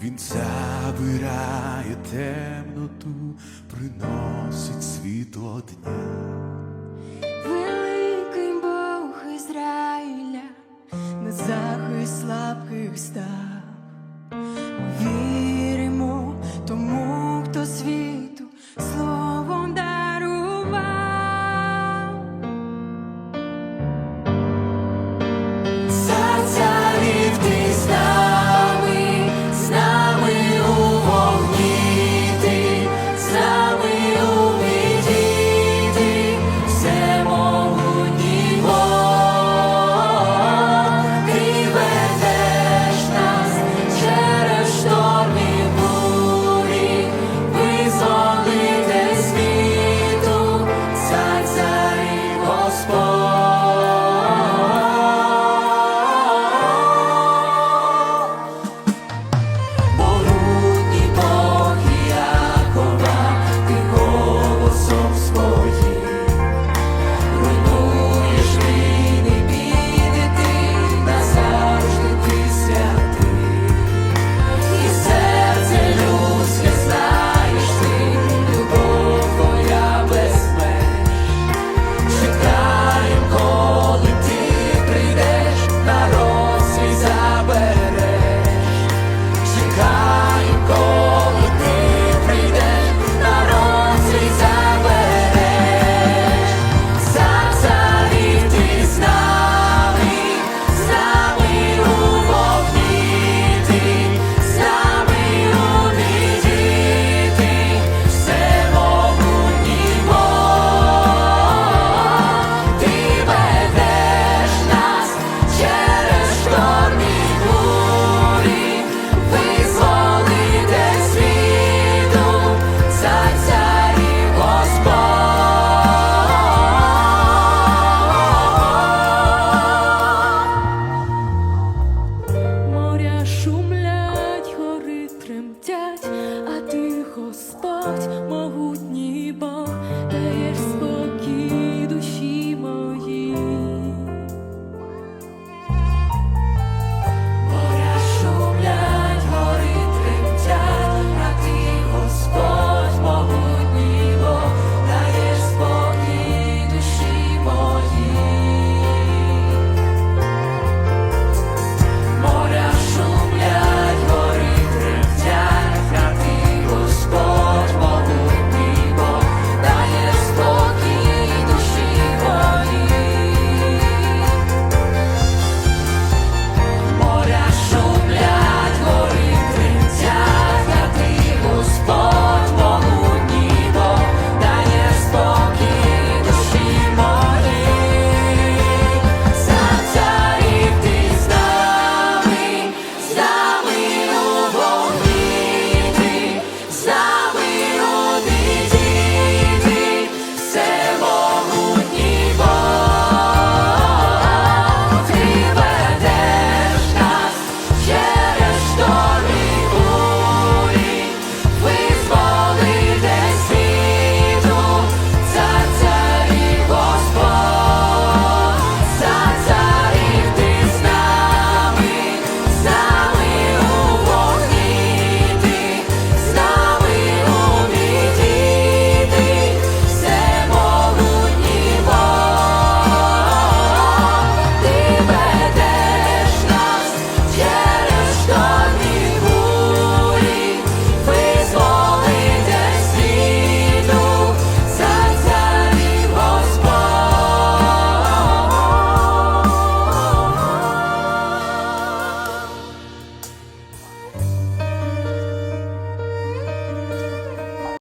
Він забирає темноту, приносить світло дня. Великий Бог Ізраїля, на захист слабких став. могутній.